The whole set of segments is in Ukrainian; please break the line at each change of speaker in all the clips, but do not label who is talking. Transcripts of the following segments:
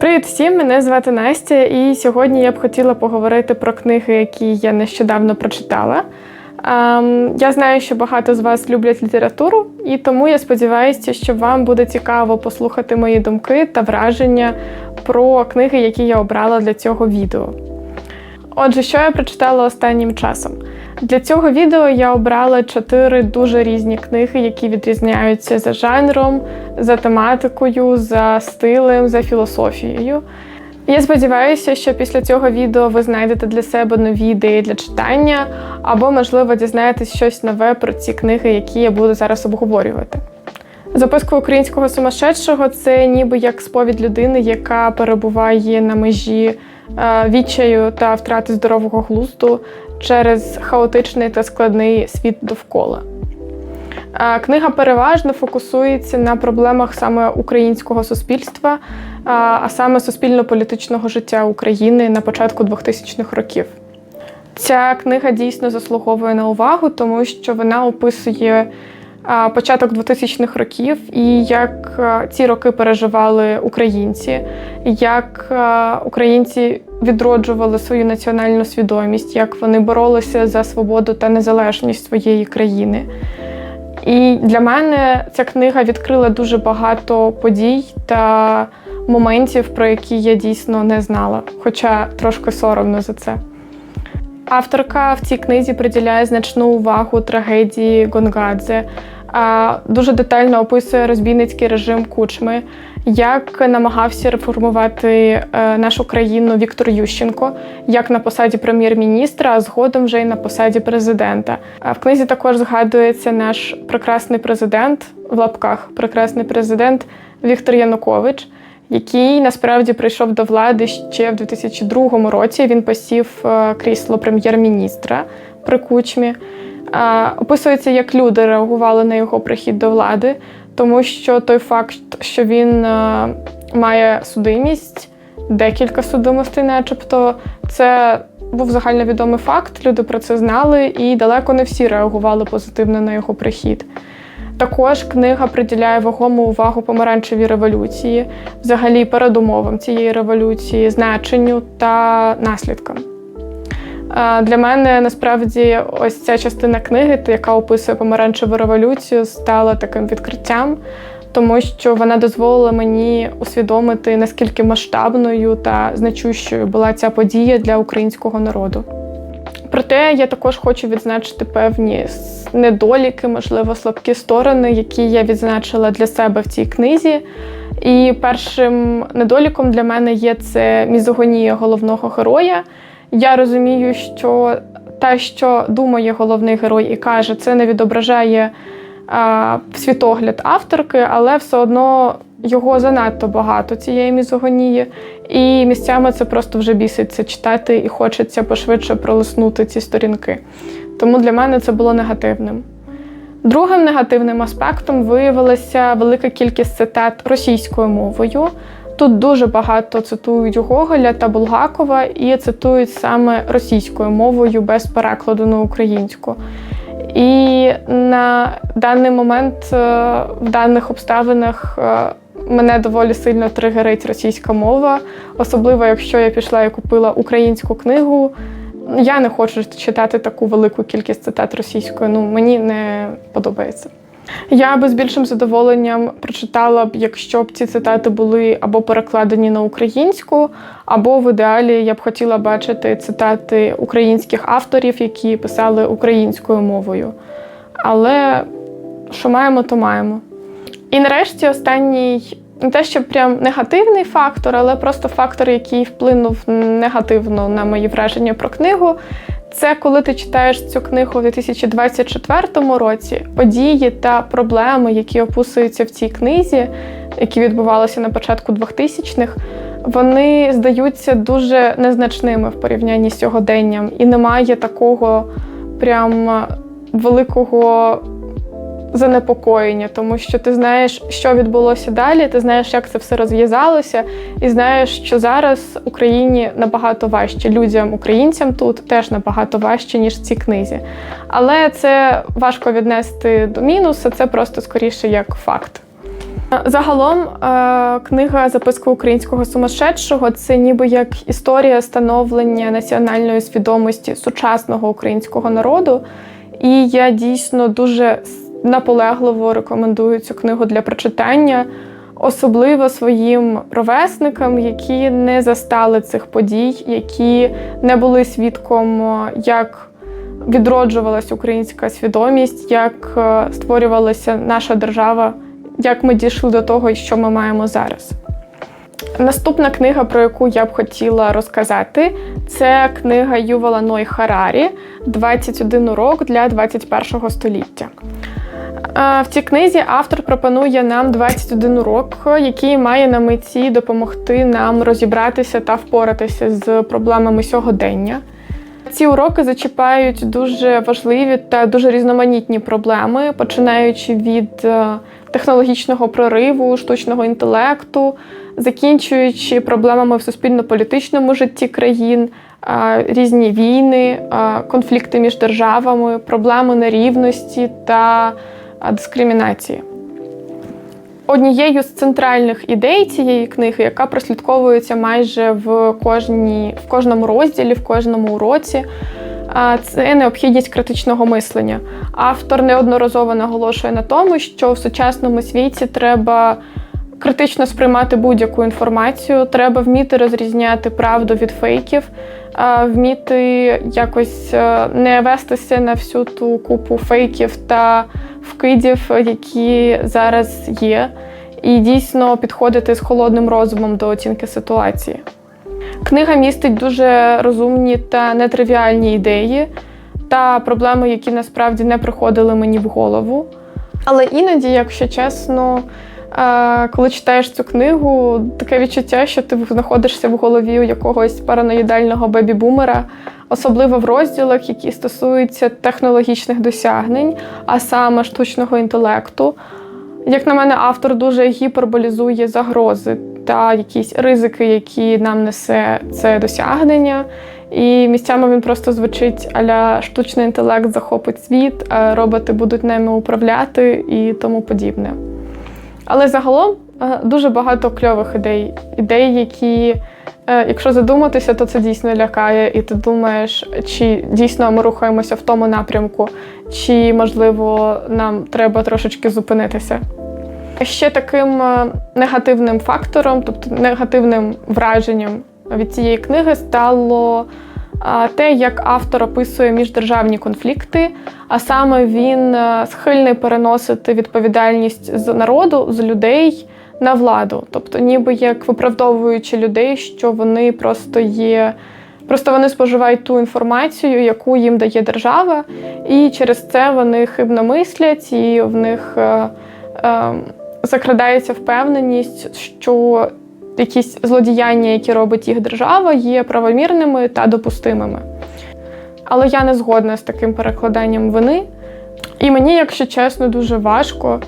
Привіт всім! Мене звати Настя, і сьогодні я б хотіла поговорити про книги, які я нещодавно прочитала. Ем, я знаю, що багато з вас люблять літературу, і тому я сподіваюся, що вам буде цікаво послухати мої думки та враження про книги, які я обрала для цього відео. Отже, що я прочитала останнім часом? Для цього відео я обрала чотири дуже різні книги, які відрізняються за жанром, за тематикою, за стилем, за філософією. Я сподіваюся, що після цього відео ви знайдете для себе нові ідеї для читання, або, можливо, дізнаєтесь щось нове про ці книги, які я буду зараз обговорювати. Записка українського сумасшедшого це ніби як сповідь людини, яка перебуває на межі е, відчаю та втрати здорового глузду через хаотичний та складний світ довкола. Книга переважно фокусується на проблемах саме українського суспільства, а саме суспільно-політичного життя України на початку 2000-х років. Ця книга дійсно заслуговує на увагу, тому що вона описує початок 2000-х років і як ці роки переживали українці, як українці відроджували свою національну свідомість, як вони боролися за свободу та незалежність своєї країни. І для мене ця книга відкрила дуже багато подій та моментів, про які я дійсно не знала, хоча трошки соромно за це. Авторка в цій книзі приділяє значну увагу трагедії Гонгадзе, дуже детально описує розбійницький режим кучми, як намагався реформувати е, нашу країну Віктор Ющенко, як на посаді прем'єр-міністра, а згодом вже й на посаді президента. А в книзі також згадується наш прекрасний президент в лапках прекрасний президент Віктор Янукович який насправді прийшов до влади ще в 2002 році. Він посів е, крісло прем'єр-міністра при кучмі. Е, Описується, як люди реагували на його прихід до влади, тому що той факт, що він е, має судимість, декілька судимостей, начебто, це був загальновідомий факт. Люди про це знали, і далеко не всі реагували позитивно на його прихід. Також книга приділяє вагому увагу помаранчевій революції, взагалі передумовам цієї революції, значенню та наслідкам. Е, Для мене насправді ось ця частина книги, яка описує помаранчеву революцію, стала таким відкриттям, тому що вона дозволила мені усвідомити, наскільки масштабною та значущою була ця подія для українського народу. Проте я також хочу відзначити певні недоліки, можливо, слабкі сторони, які я відзначила для себе в цій книзі. І першим недоліком для мене є це мізогонія головного героя. Я розумію, що те, що думає головний герой і каже, це не відображає а, світогляд авторки, але все одно його занадто багато цієї мізогонії. І місцями це просто вже біситься читати і хочеться пошвидше пролиснути ці сторінки. Тому для мене це було негативним. Другим негативним аспектом виявилася велика кількість цитат російською мовою. Тут дуже багато цитують Гоголя та Булгакова і цитують саме російською мовою без перекладу на українську. І на даний момент е, в даних обставинах е, мене доволі сильно тригерить російська мова, особливо якщо я пішла і купила українську книгу. Я не хочу читати таку велику кількість цитат російською. Ну мені не подобається. Я би з більшим задоволенням прочитала б, якщо б ці цитати були або перекладені на українську, або в ідеалі я б хотіла бачити цитати українських авторів, які писали українською мовою. Але що маємо, то маємо. І нарешті останній не те, що прям негативний фактор, але просто фактор, який вплинув негативно на мої враження про книгу. Це коли ти читаєш цю книгу у 2024 році, події та проблеми, які описуються в цій книзі, які відбувалися на початку 2000-х, вони здаються дуже незначними в порівнянні з сьогоденням, і немає такого прям великого занепокоєння, тому що ти знаєш, що відбулося далі, ти знаєш, як це все розв'язалося, і знаєш, що зараз Україні набагато важче. Людям, українцям тут теж набагато важче, ніж в цій книзі. Але це важко віднести до мінуса, це просто скоріше як факт. Загалом, е, книга Записка українського сумасшедшого це ніби як історія становлення національної свідомості сучасного українського народу. І я дійсно дуже наполегливо рекомендую цю книгу для прочитання, особливо своїм ровесникам, які не застали цих подій, які не були свідком, як відроджувалася українська свідомість, як е, створювалася наша держава, як ми дійшли до того, що ми маємо зараз. Наступна книга, про яку я б хотіла розказати, це книга Ювала Ной Харарі «21 урок для 21 століття. Е, В цій книзі автор пропонує нам 21 урок, який має на меті допомогти нам розібратися та впоратися з проблемами сьогодення. Ці уроки зачіпають дуже важливі та дуже різноманітні проблеми, починаючи від е, технологічного прориву, штучного інтелекту, закінчуючи проблемами в суспільно-політичному житті країн, е, різні війни, конфлікти між державами, проблеми нерівності та дискримінації. Однією з центральних ідей цієї книги, яка прослідковується майже в кожній, в кожному розділі, в кожному уроці, це необхідність критичного мислення. Автор неодноразово наголошує на тому, що в сучасному світі треба критично сприймати будь-яку інформацію, треба вміти розрізняти правду від фейків, вміти якось е, не вестися на всю ту купу фейків та вкидів, які зараз є, і дійсно підходити з холодним розумом до оцінки ситуації. Книга містить дуже розумні та нетривіальні ідеї та проблеми, які насправді не приходили мені в голову. Але іноді, якщо чесно, коли читаєш цю книгу, таке відчуття, що ти знаходишся в голові у якогось параноїдального бебі-бумера, особливо в розділах, які стосуються технологічних досягнень, а саме штучного інтелекту. Як на мене, автор дуже гіперболізує загрози та якісь ризики, які нам несе це досягнення. І місцями він просто звучить аля штучний інтелект захопить світ, роботи будуть ними управляти і тому подібне. Але загалом е, дуже багато кльових ідей, ідей, які, е, якщо задуматися, то це дійсно лякає, і ти думаєш, чи дійсно ми рухаємося в тому напрямку, чи можливо нам треба трошечки зупинитися. Ще таким е, негативним фактором, тобто негативним враженням від цієї книги стало те, як автор описує міждержавні конфлікти, а саме він е, схильний переносити відповідальність з народу, з людей на владу, тобто, ніби як виправдовуючи людей, що вони просто є. Просто вони споживають ту інформацію, яку їм дає держава, і через це вони хибно мислять, і в них е, е, закрадається впевненість, що якісь злодіяння, які робить їх держава, є правомірними та допустимими. Але я не згодна з таким перекладанням вини. І мені, якщо чесно, дуже важко,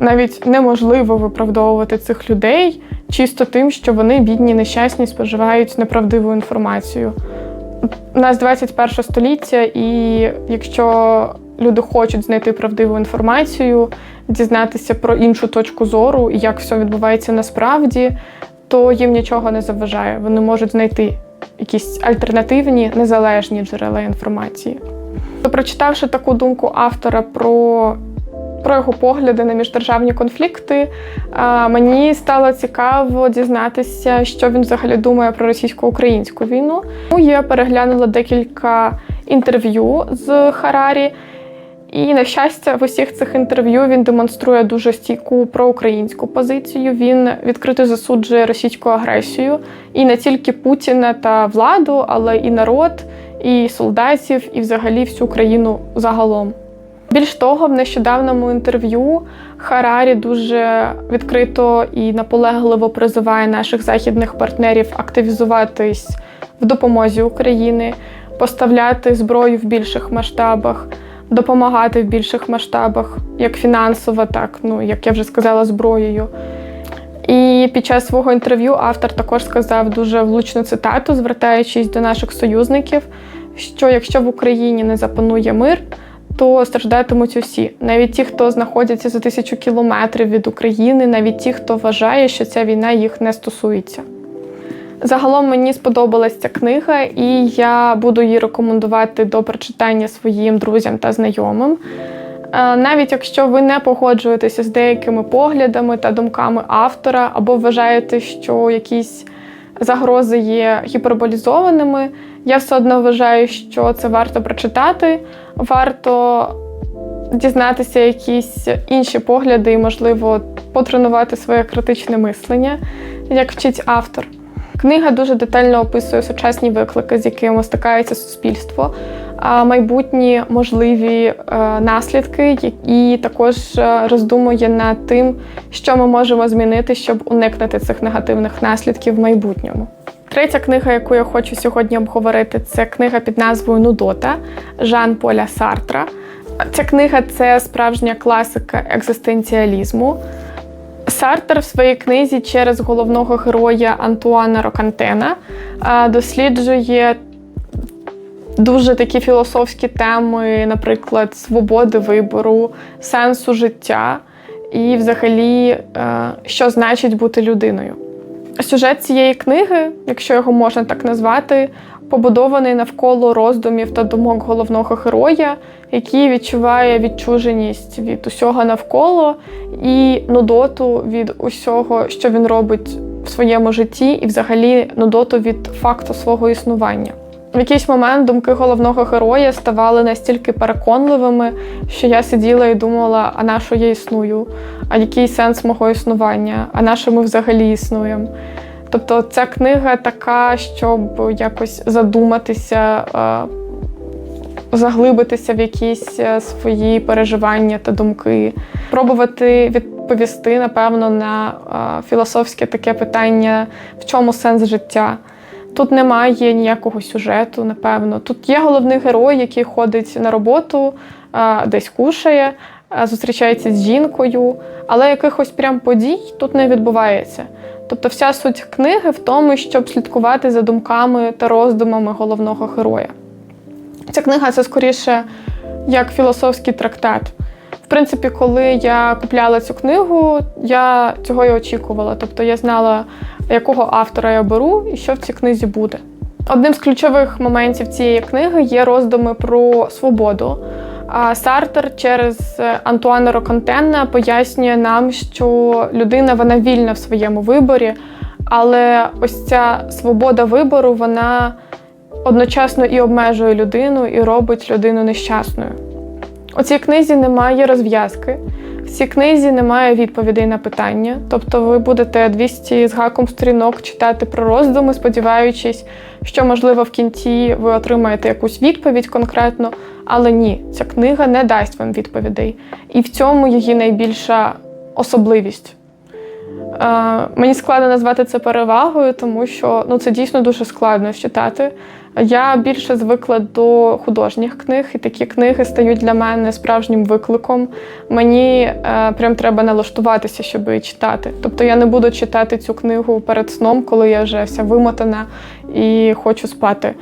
навіть неможливо виправдовувати цих людей чисто тим, що вони бідні, нещасні, споживають неправдиву інформацію. У нас 21 століття, і якщо люди хочуть знайти правдиву інформацію, дізнатися про іншу точку зору і як все відбувається насправді, то їм нічого не заважає. Вони можуть знайти якісь альтернативні незалежні джерела інформації. Прочитавши таку думку автора про про його погляди на міждержавні конфлікти, мені стало цікаво дізнатися, що він взагалі думає про російсько-українську війну. Тому Я переглянула декілька інтерв'ю з Харарі. І, на щастя, в усіх цих інтерв'ю він демонструє дуже стійку проукраїнську позицію. Він відкрито засуджує російську агресію і не тільки Путіна та владу, але і народ, і солдатів, і взагалі всю країну загалом. Більш того, в нещодавному інтерв'ю Харарі дуже відкрито і наполегливо призиває наших західних партнерів активізуватись в допомозі України, поставляти зброю в більших масштабах допомагати в більших масштабах, як фінансово, так ну як я вже сказала, зброєю. І під час свого інтерв'ю автор також сказав дуже влучну цитату, звертаючись до наших союзників, що якщо в Україні не запанує мир, то страждатимуть усі, навіть ті, хто знаходяться за тисячу кілометрів від України, навіть ті, хто вважає, що ця війна їх не стосується. Загалом мені сподобалась ця книга, і я буду її рекомендувати до прочитання своїм друзям та знайомим. Е, Навіть якщо ви не погоджуєтеся з деякими поглядами та думками автора, або вважаєте, що якісь загрози є гіперболізованими, я все одно вважаю, що це варто прочитати, варто дізнатися якісь інші погляди і, можливо, потренувати своє критичне мислення, як вчить автор. Книга дуже детально описує сучасні виклики, з якими стикається суспільство, майбутні можливі е, наслідки, і також е, роздумує над тим, що ми можемо змінити, щоб уникнути цих негативних наслідків в майбутньому. Третя книга, яку я хочу сьогодні обговорити, це книга під назвою Нудота Жан Поля Сартра. Ця книга це справжня класика екзистенціалізму. Сартер в своїй книзі через головного героя Антуана Рокантена досліджує дуже такі філософські теми, наприклад, свободи вибору, сенсу життя і, взагалі, е, що значить бути людиною. Сюжет цієї книги, якщо його можна так назвати, побудований навколо роздумів та думок головного героя, який відчуває відчуженість від усього навколо і нудоту від усього, що він робить в своєму житті, і взагалі нудоту від факту свого існування. В якийсь момент думки головного героя ставали настільки переконливими, що я сиділа і думала, а на що я існую, а який сенс мого існування, а на що ми взагалі існуємо. Тобто ця книга така, щоб якось задуматися, е, заглибитися в якісь е, свої переживання та думки, пробувати відповісти, напевно, на е, філософське таке питання, в чому сенс життя. Тут немає ніякого сюжету, напевно. Тут є головний герой, який ходить на роботу, десь кушає, зустрічається з жінкою, але якихось прям подій тут не відбувається. Тобто, вся суть книги в тому, щоб слідкувати за думками та роздумами головного героя. Ця книга це скоріше як філософський трактат. В принципі, коли я купляла цю книгу, я цього і очікувала. Тобто я знала, якого автора я беру і що в цій книзі буде. Одним з ключових моментів цієї книги є роздуми про свободу. Сартер через Антуана Роконтенна пояснює нам, що людина вона вільна в своєму виборі, але ось ця свобода вибору вона одночасно і обмежує людину, і робить людину нещасною. У цій книзі немає розв'язки, в цій книзі немає відповідей на питання. Тобто ви будете 200 з гаком сторінок читати про роздуми, сподіваючись, що, можливо, в кінці ви отримаєте якусь відповідь конкретно. Але ні, ця книга не дасть вам відповідей. І в цьому її найбільша особливість. Е, мені складно назвати це перевагою, тому що ну, це дійсно дуже складно читати. Я більше звикла до художніх книг, і такі книги стають для мене справжнім викликом. Мені е, прям треба налаштуватися, щоб її читати. Тобто я не буду читати цю книгу перед сном, коли я вже вся вимотана і хочу спати.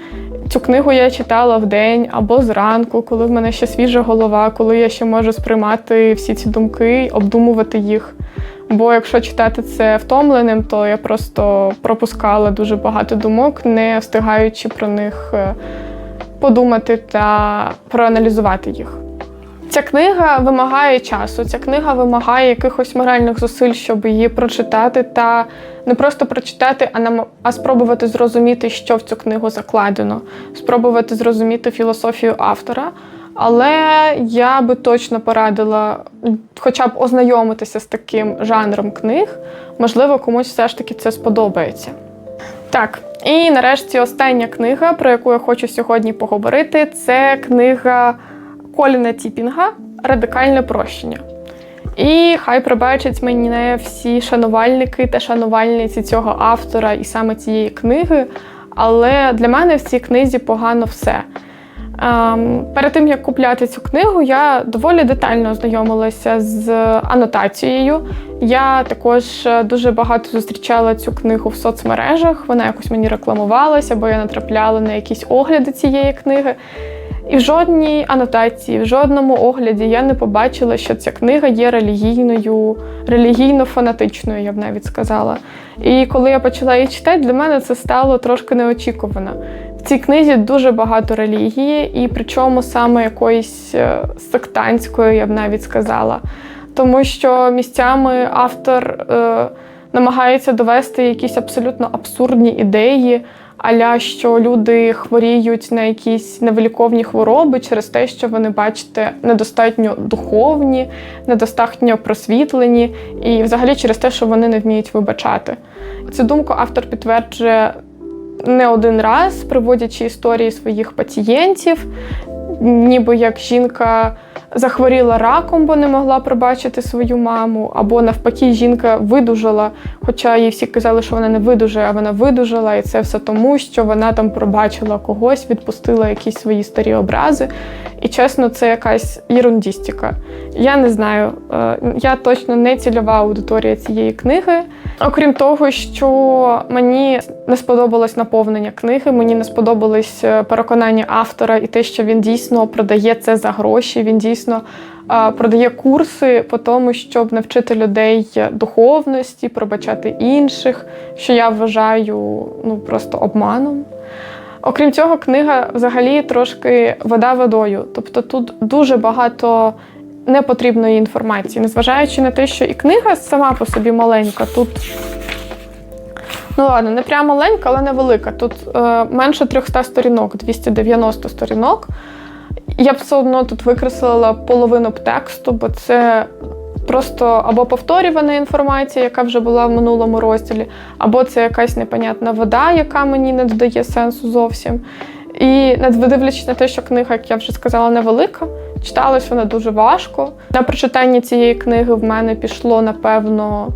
Цю книгу я читала в день або зранку, коли в мене ще свіжа голова, коли я ще можу сприймати всі ці думки, обдумувати їх. Бо якщо читати це втомленим, то я просто пропускала дуже багато думок, не встигаючи про них е, подумати та проаналізувати їх. Ця книга вимагає часу, ця книга вимагає якихось моральних зусиль, щоб її прочитати, та не просто прочитати, а нам а спробувати зрозуміти, що в цю книгу закладено, спробувати зрозуміти філософію автора. Але я би точно порадила хоча б ознайомитися з таким жанром книг. Можливо, комусь все ж таки це сподобається. Так, і нарешті остання книга, про яку я хочу сьогодні поговорити, це книга Коліна Тіпінга Радикальне прощення. І хай пробачать мені всі шанувальники та шанувальниці цього автора і саме цієї книги. Але для мене в цій книзі погано все. Ем, перед тим як купляти цю книгу, я доволі детально ознайомилася з анотацією. Я також е, дуже багато зустрічала цю книгу в соцмережах. Вона якось мені рекламувалася, бо я натрапляла на якісь огляди цієї книги. І в жодній анотації, в жодному огляді я не побачила, що ця книга є релігійною, релігійно-фанатичною, я б навіть сказала. І коли я почала її читати, для мене це стало трошки неочікувано. Цій книзі дуже багато релігії, і причому саме якоїсь е, сектантської, я б навіть сказала. Тому що місцями автор е, намагається довести якісь абсолютно абсурдні ідеї, аля що люди хворіють на якісь невиліковні хвороби через те, що вони, бачите, недостатньо духовні, недостатньо просвітлені, і взагалі через те, що вони не вміють вибачати. Цю думку автор підтверджує не один раз, приводячи історії своїх пацієнтів, ніби як жінка захворіла раком, бо не могла пробачити свою маму, або навпаки, жінка видужала, хоча їй всі казали, що вона не видужає, а вона видужала, і це все тому, що вона там пробачила когось, відпустила якісь свої старі образи. І чесно, це якась ерундістика. Я не знаю, е, я точно не цільова аудиторія цієї книги. Окрім того, що мені не сподобалось наповнення книги, мені не сподобалось е, переконання автора і те, що він дійсно продає це за гроші. Він дійсно е, продає курси по тому, щоб навчити людей духовності, пробачати інших, що я вважаю ну просто обманом. Окрім цього, книга взагалі трошки вода водою. Тобто тут дуже багато непотрібної інформації, незважаючи на те, що і книга сама по собі маленька. Тут, ну ладно, не прямо маленька, але невелика. Тут е, менше 300 сторінок, 290 сторінок. Я б все одно тут викреслила половину б тексту, бо це просто або повторювана інформація, яка вже була в минулому розділі, або це якась непонятна вода, яка мені не додає сенсу зовсім. І не дивлячись на те, що книга, як я вже сказала, невелика, читалась вона дуже важко. На прочитання цієї книги в мене пішло, напевно,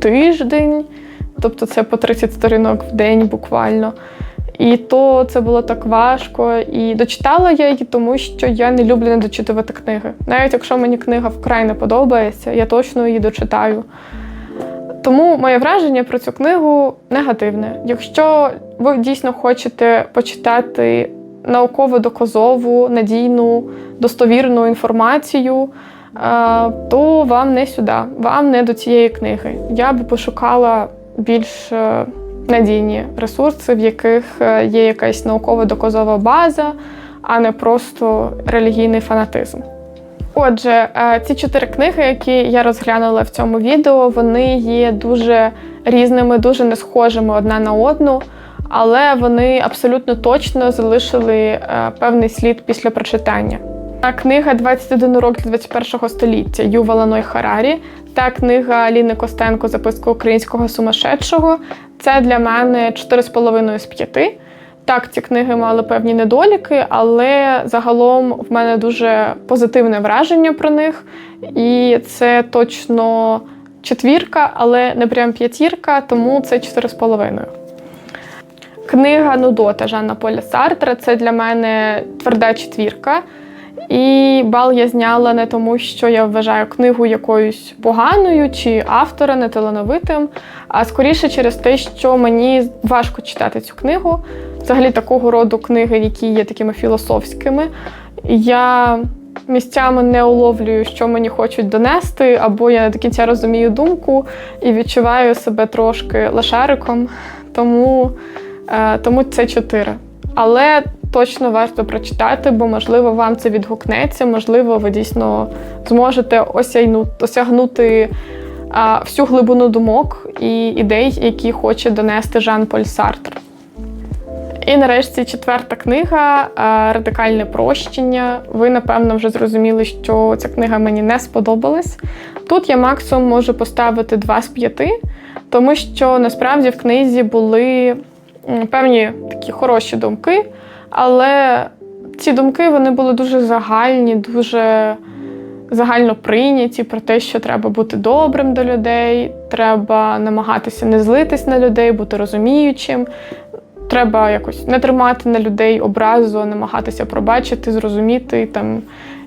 тиждень, тобто це по 30 сторінок в день буквально. І то це було так важко. І дочитала я її, тому що я не люблю не дочитувати книги. Навіть якщо мені книга вкрай не подобається, я точно її дочитаю. Тому моє враження про цю книгу негативне. Якщо ви дійсно хочете почитати науково-доказову, надійну, достовірну інформацію, то вам не сюди, вам не до цієї книги. Я би пошукала більш е, надійні ресурси, в яких е, є якась науково-доказова база, а не просто релігійний фанатизм. Отже, е, ці чотири книги, які я розглянула в цьому відео, вони є дуже різними, дуже не схожими одна на одну, але вони абсолютно точно залишили е, певний слід після прочитання. Книга «21 урок для 21 століття Ювала Ной Харарі та книга Ліни Костенко Записка українського сумасшедшого це для мене 4,5 з 5. Так, ці книги мали певні недоліки, але загалом в мене дуже позитивне враження про них. І це точно четвірка, але не прям п'ятірка, тому це 4,5. Книга Нудота Жанна Поля Сартра це для мене тверда четвірка. І бал я зняла не тому, що я вважаю книгу якоюсь поганою чи автора неталановитим, а скоріше через те, що мені важко читати цю книгу. Взагалі такого роду книги, які є такими філософськими. Я місцями не уловлюю, що мені хочуть донести, або я не до кінця розумію думку і відчуваю себе трошки лошариком. Тому, е, тому це чотири. Але точно варто прочитати, бо, можливо, вам це відгукнеться, можливо, ви дійсно зможете осягнути а, всю глибину думок і ідей, які хоче донести Жан Поль Сартр. І нарешті четверта книга Радикальне прощення. Ви, напевно, вже зрозуміли, що ця книга мені не сподобалась. Тут я максимум можу поставити 2 з 5, тому що насправді в книзі були певні такі хороші думки. Але ці думки вони були дуже загальні, дуже загально прийняті про те, що треба бути добрим до людей, треба намагатися не злитись на людей, бути розуміючим. Треба якось не тримати на людей образу, намагатися пробачити, зрозуміти там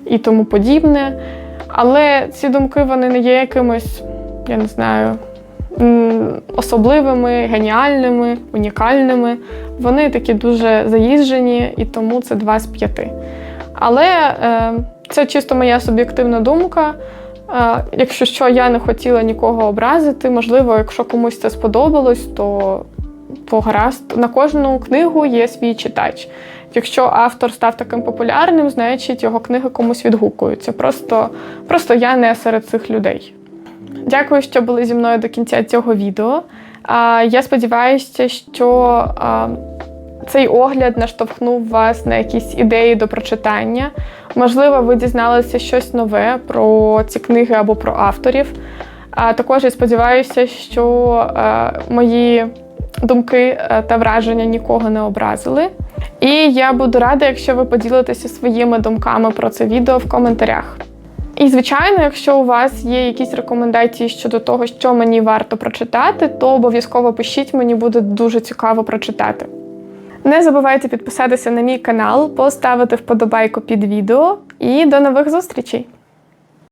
і тому подібне. Але ці думки вони не є якимось, я не знаю, особливими, геніальними, унікальними. Вони такі дуже заїжджені, і тому це два з п'яти. Але е, це чисто моя суб'єктивна думка. Е, якщо що, я не хотіла нікого образити, можливо, якщо комусь це сподобалось, то, то. На кожну книгу є свій читач. Якщо автор став таким популярним, значить його книги комусь відгукуються. Просто, просто я не серед цих людей. Дякую, що були зі мною до кінця цього відео. Я сподіваюся, що цей огляд наштовхнув вас на якісь ідеї до прочитання. Можливо, ви дізналися щось нове про ці книги або про авторів. А також я сподіваюся, що мої думки е, та враження нікого не образили. І я буду рада, якщо ви поділитеся своїми думками про це відео в коментарях. І, звичайно, якщо у вас є якісь рекомендації щодо того, що мені варто прочитати, то обов'язково пишіть, мені буде дуже цікаво прочитати. Не забувайте підписатися на мій канал, поставити вподобайку під відео і до нових зустрічей!